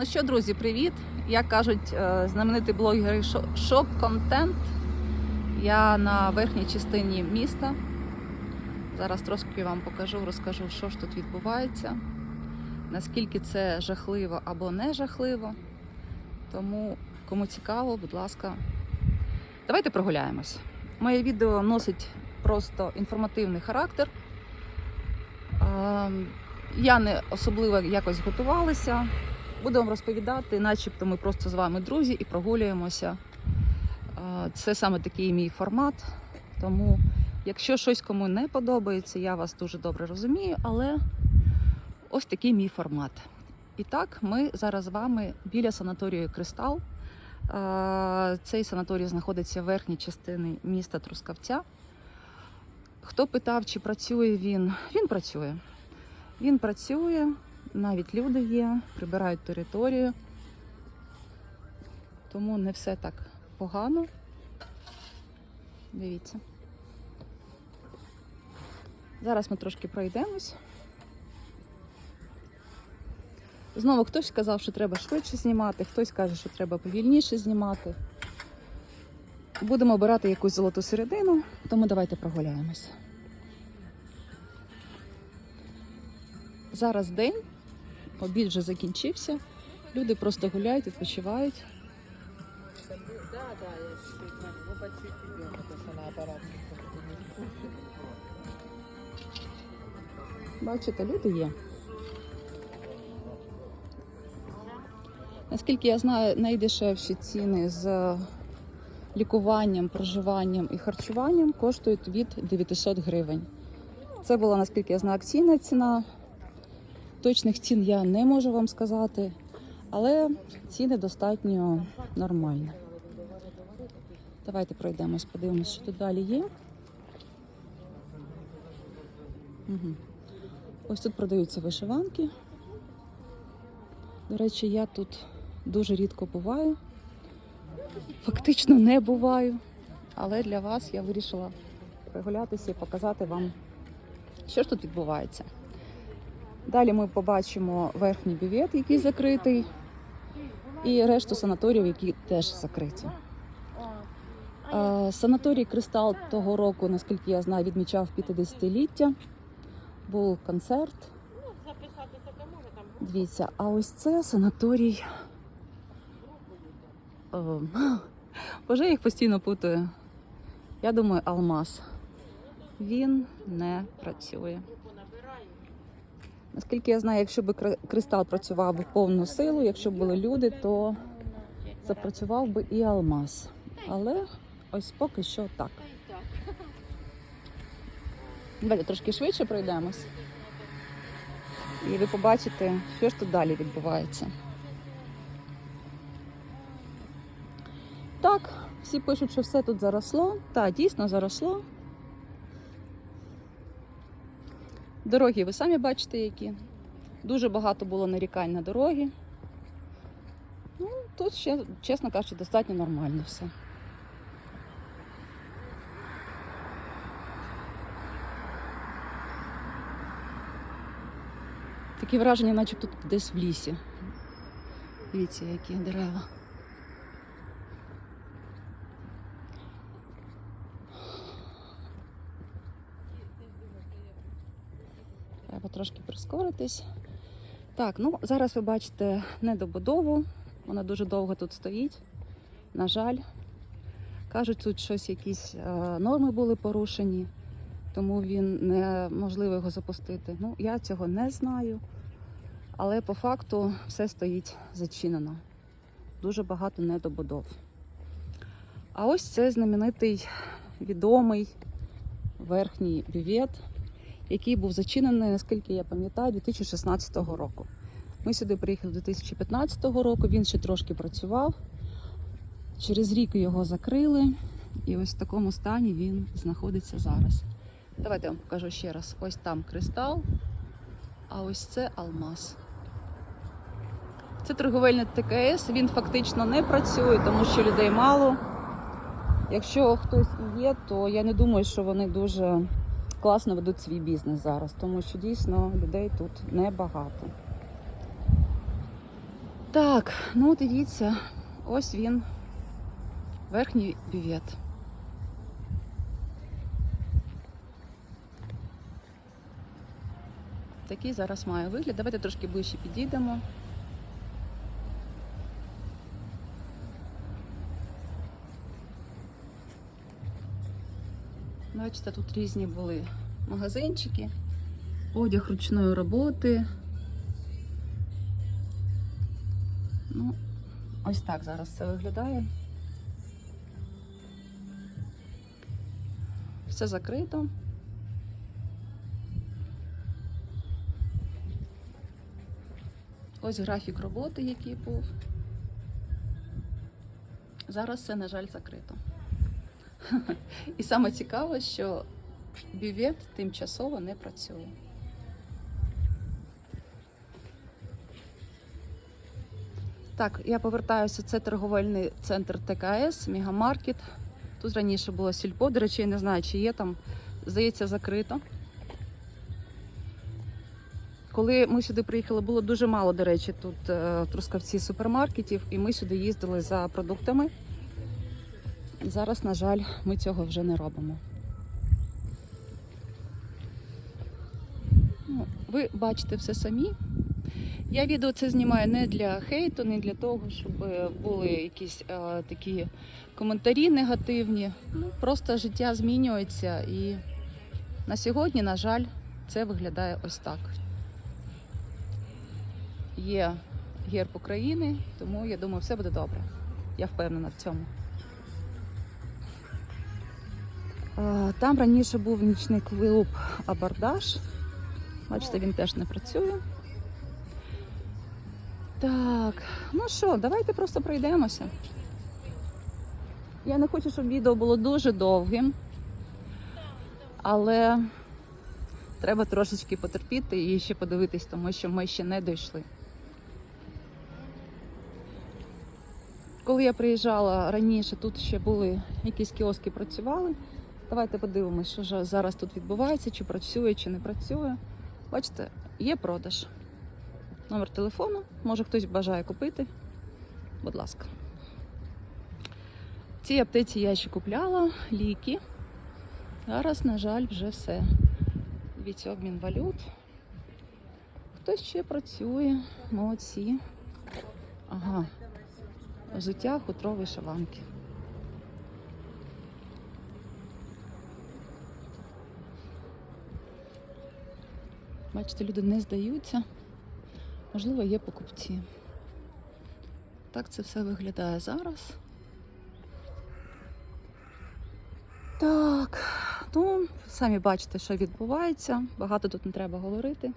Ну що, друзі, привіт! Як кажуть е, знаменитий блогер Шоп Контент. Я на верхній частині міста. Зараз трошки вам покажу, розкажу, що ж тут відбувається, наскільки це жахливо або не жахливо. Тому, кому цікаво, будь ласка, давайте прогуляємось. Моє відео носить просто інформативний характер. Ем, Я не особливо якось готувалася. Буду вам розповідати, начебто ми просто з вами друзі і прогулюємося. Це саме такий мій формат. Тому, якщо щось кому не подобається, я вас дуже добре розумію, але ось такий мій формат. І так, ми зараз з вами біля санаторію Кристал. Цей санаторій знаходиться в верхній частині міста Трускавця. Хто питав, чи працює він? Він працює. Він працює, навіть люди є, прибирають територію. Тому не все так погано. Дивіться. Зараз ми трошки пройдемось. Знову хтось сказав, що треба швидше знімати, хтось каже, що треба повільніше знімати. Будемо обирати якусь золоту середину, тому давайте прогуляємось. Зараз день, обід вже закінчився. Люди просто гуляють, відпочивають. Бачите, люди є. Наскільки я знаю, найдешевші ціни з лікуванням, проживанням і харчуванням коштують від 900 гривень. Це була, наскільки я знаю, акційна ціна. Точних цін я не можу вам сказати, але ціни достатньо нормальні. Давайте пройдемось, подивимось, що тут далі є. Угу. Ось тут продаються вишиванки. До речі, я тут дуже рідко буваю. Фактично не буваю. Але для вас я вирішила прогулятися і показати вам, що ж тут відбувається. Далі ми побачимо верхній бювет, який закритий, і решту санаторіїв, які теж закриті. Е, Санаторій Кристал того року, наскільки я знаю, відмічав 50-ліття. Був концерт. Дивіться, а ось це санаторій. О, Боже, я їх постійно путаю. Я думаю, Алмаз. Він не працює. Наскільки я знаю, якщо б Кри- кристал працював би повну силу, якщо б були люди, то запрацював би і алмаз. Але ось поки що так. Давайте трошки швидше пройдемось. І ви побачите, що ж тут далі відбувається. Так, всі пишуть, що все тут заросло. Так, дійсно заросло. Дороги ви самі бачите, які. Дуже багато було нарікань на дороги. Ну, тут ще, чесно кажучи, достатньо нормально все. Таке враження, наче тут десь в лісі. Дивіться, які дерева. Треба трошки прискоритись. Так, ну зараз ви бачите недобудову. Вона дуже довго тут стоїть. На жаль. Кажуть, тут щось якісь е, норми були порушені, тому він неможливо його запустити. Ну, я цього не знаю. Але по факту все стоїть зачинено. Дуже багато недобудов. А ось це знаменитий відомий верхній бювет, який був зачинений, наскільки я пам'ятаю, 2016 року. Ми сюди приїхали 2015 року, він ще трошки працював. Через рік його закрили, і ось в такому стані він знаходиться зараз. Давайте я вам покажу ще раз. Ось там кристал, а ось це алмаз. Це торговельний ТКС, він фактично не працює, тому що людей мало. Якщо хтось і є, то я не думаю, що вони дуже класно ведуть свій бізнес зараз, тому що дійсно людей тут небагато. Так, ну дивіться, ось він, верхній бювет. Такий зараз має вигляд. Давайте трошки ближче підійдемо. Бачите, тут різні були магазинчики, одяг ручної роботи. Ну, ось так зараз це виглядає. Все закрито. Ось графік роботи, який був. Зараз це, на жаль, закрито. І саме цікаве, що бювет тимчасово не працює. Так, я повертаюся. Це торговельний центр ТКС, Мегамаркет. Тут раніше було сільпо. До речі, я не знаю, чи є там. Здається, закрито. Коли ми сюди приїхали, було дуже мало, до речі, тут е, Трускавці супермаркетів, і ми сюди їздили за продуктами. Зараз, на жаль, ми цього вже не робимо. Ну, ви бачите все самі. Я відео це знімаю не для хейту, не для того, щоб були якісь е, такі коментарі негативні. Ну, просто життя змінюється і на сьогодні, на жаль, це виглядає ось так. Є герб України, тому я думаю, все буде добре. Я впевнена в цьому. Там раніше був нічний клуб Абордаж. Бачите, він теж не працює. Так, ну що, давайте просто пройдемося. Я не хочу, щоб відео було дуже довгим, але треба трошечки потерпіти і ще подивитись, тому що ми ще не дійшли. Коли я приїжджала раніше, тут ще були якісь кіоски працювали. Давайте подивимося, що ж зараз тут відбувається, чи працює, чи не працює. Бачите, є продаж. Номер телефону, може хтось бажає купити. Будь ласка. В цій аптеці я ще купляла ліки. Зараз, на жаль, вже все. Дивіться, обмін валют. Хтось ще працює, молодці. Ага. Взуття хутрові шаванки. Бачите, люди не здаються. Можливо, є покупці. Так це все виглядає зараз. Так, ну, самі бачите, що відбувається. Багато тут не треба говорити.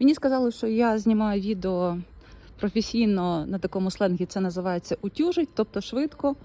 Мені сказали, що я знімаю відео професійно на такому сленгі, це називається утюжить, тобто швидко.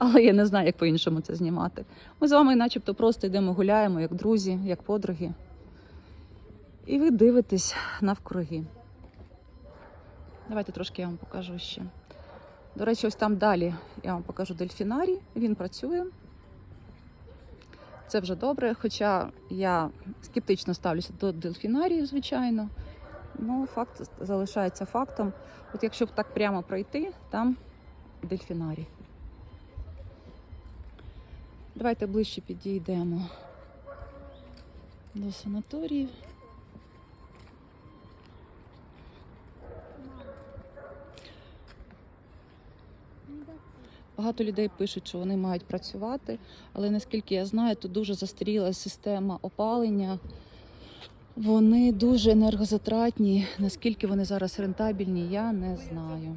Але я не знаю, як по-іншому це знімати. Ми з вами, начебто, просто йдемо гуляємо, як друзі, як подруги. І ви дивитесь навкруги. Давайте трошки я вам покажу ще. До речі, ось там далі я вам покажу дельфінарій. Він працює. Це вже добре, хоча я скептично ставлюся до дельфінарію, звичайно. Ну, факт залишається фактом. От якщо б так прямо пройти, там дельфінарій. Давайте ближче підійдемо до санаторіїв. Багато людей пишуть, що вони мають працювати, але наскільки я знаю, тут дуже застаріла система опалення. Вони дуже енергозатратні. Наскільки вони зараз рентабельні, я не знаю.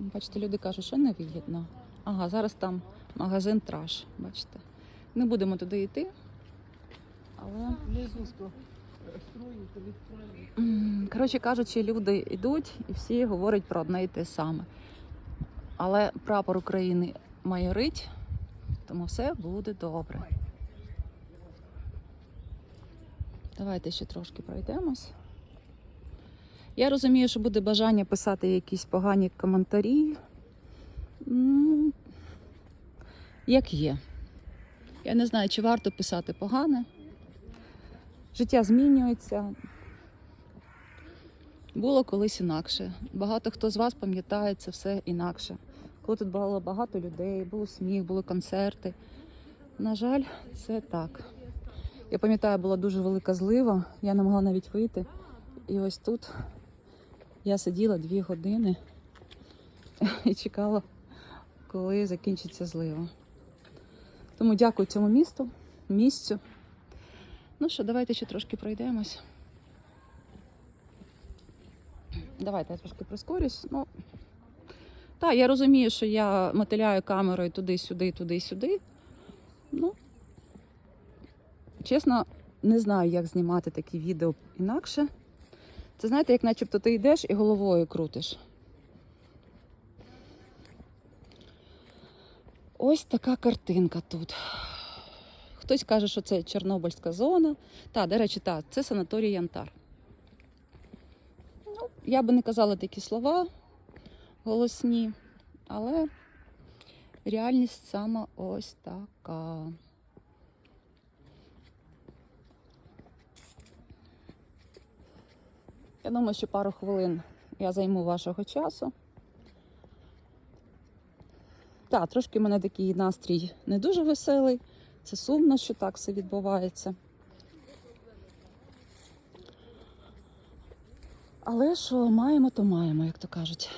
Бачите, люди кажуть, що не вигідно. Ага, зараз там магазин траш. Бачите. Не будемо туди йти. Але Коротше кажучи, люди йдуть і всі говорять про одне і те саме. Але прапор України майорить, тому все буде добре. Давайте ще трошки пройдемось. Я розумію, що буде бажання писати якісь погані коментарі. Ну, як є. Я не знаю, чи варто писати погане. Життя змінюється. Було колись інакше. Багато хто з вас пам'ятає це все інакше. Коли тут було багато людей, було сміх, були концерти. На жаль, це так. Я пам'ятаю, була дуже велика злива, я не могла навіть вийти. І ось тут я сиділа дві години і чекала, коли закінчиться злива. Тому дякую цьому місту, місцю. Ну що, давайте ще трошки пройдемось. Давайте я трошки прискорюсь. Ну, так, я розумію, що я мотиляю камерою туди-сюди, туди-сюди. Ну, чесно, не знаю, як знімати такі відео інакше. Це знаєте, як начебто ти йдеш і головою крутиш. Ось така картинка тут. Хтось каже, що це Чорнобильська зона. Та, до речі, так, це санаторій Янтар. Ну, я би не казала такі слова голосні, але реальність саме ось така. Я думаю, що пару хвилин я займу вашого часу. Так, трошки в мене такий настрій не дуже веселий. Це сумно, що так все відбувається. Але що маємо, то маємо, як то кажуть.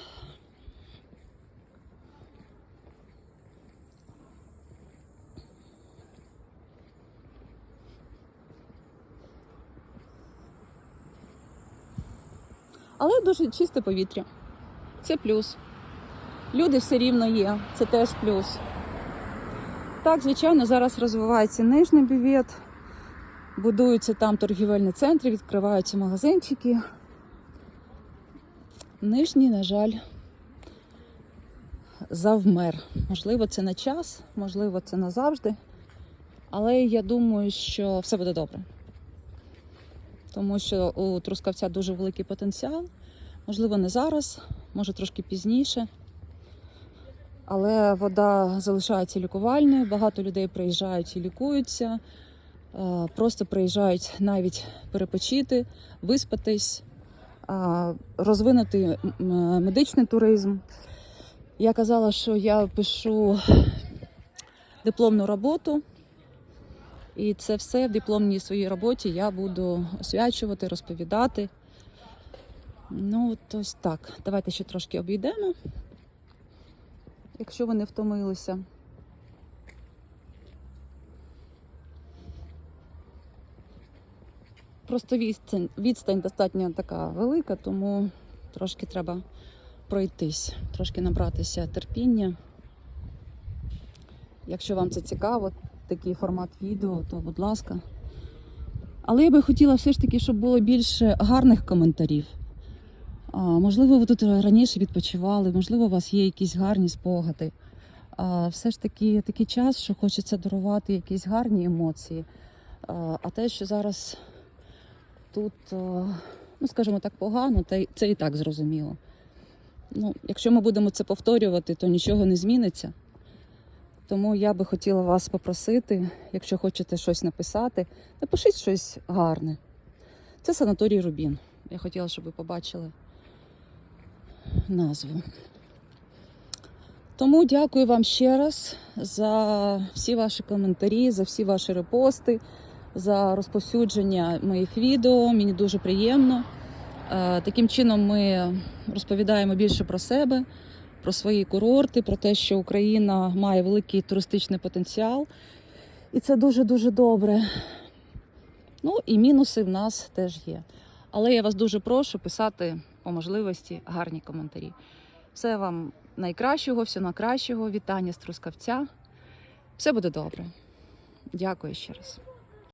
Але дуже чисте повітря. Це плюс. Люди все рівно є, це теж плюс. Так, звичайно, зараз розвивається нижній бювет, будуються там торгівельні центри, відкриваються магазинчики. Нижній, на жаль, завмер. Можливо, це на час, можливо, це назавжди. Але я думаю, що все буде добре. Тому що у Трускавця дуже великий потенціал. Можливо, не зараз, може трошки пізніше. Але вода залишається лікувальною, багато людей приїжджають і лікуються, е, просто приїжджають навіть перепочити, виспатись, розвинути медичний туризм. Я казала, що я пишу дипломну роботу, і це все в дипломній своїй роботі я буду освячувати, розповідати. Ну, от ось так. Давайте ще трошки обійдемо якщо ви не втомилися. Просто відстань, відстань достатньо така велика, тому трошки треба пройтись, трошки набратися терпіння. Якщо вам це цікаво, такий формат відео, то будь ласка. Але я би хотіла все ж таки, щоб було більше гарних коментарів. А, можливо, ви тут раніше відпочивали, можливо, у вас є якісь гарні спогади. А, все ж таки такий час, що хочеться дарувати якісь гарні емоції. А, а те, що зараз тут, ну скажімо так, погано, це і так зрозуміло. Ну, якщо ми будемо це повторювати, то нічого не зміниться. Тому я би хотіла вас попросити, якщо хочете щось написати, напишіть щось гарне. Це санаторій Рубін. Я хотіла, щоб ви побачили назву. Тому дякую вам ще раз за всі ваші коментарі, за всі ваші репости, за розповсюдження моїх відео. Мені дуже приємно. Е, Таким чином ми розповідаємо більше про себе, про свої курорти, про те, що Україна має великий туристичний потенціал. І це дуже-дуже добре. Ну і мінуси в нас теж є. Але я вас дуже прошу писати по можливості гарні коментарі. Все вам найкращого, всього найкращого. Вітання з Трускавця. Все буде добре. Дякую ще раз.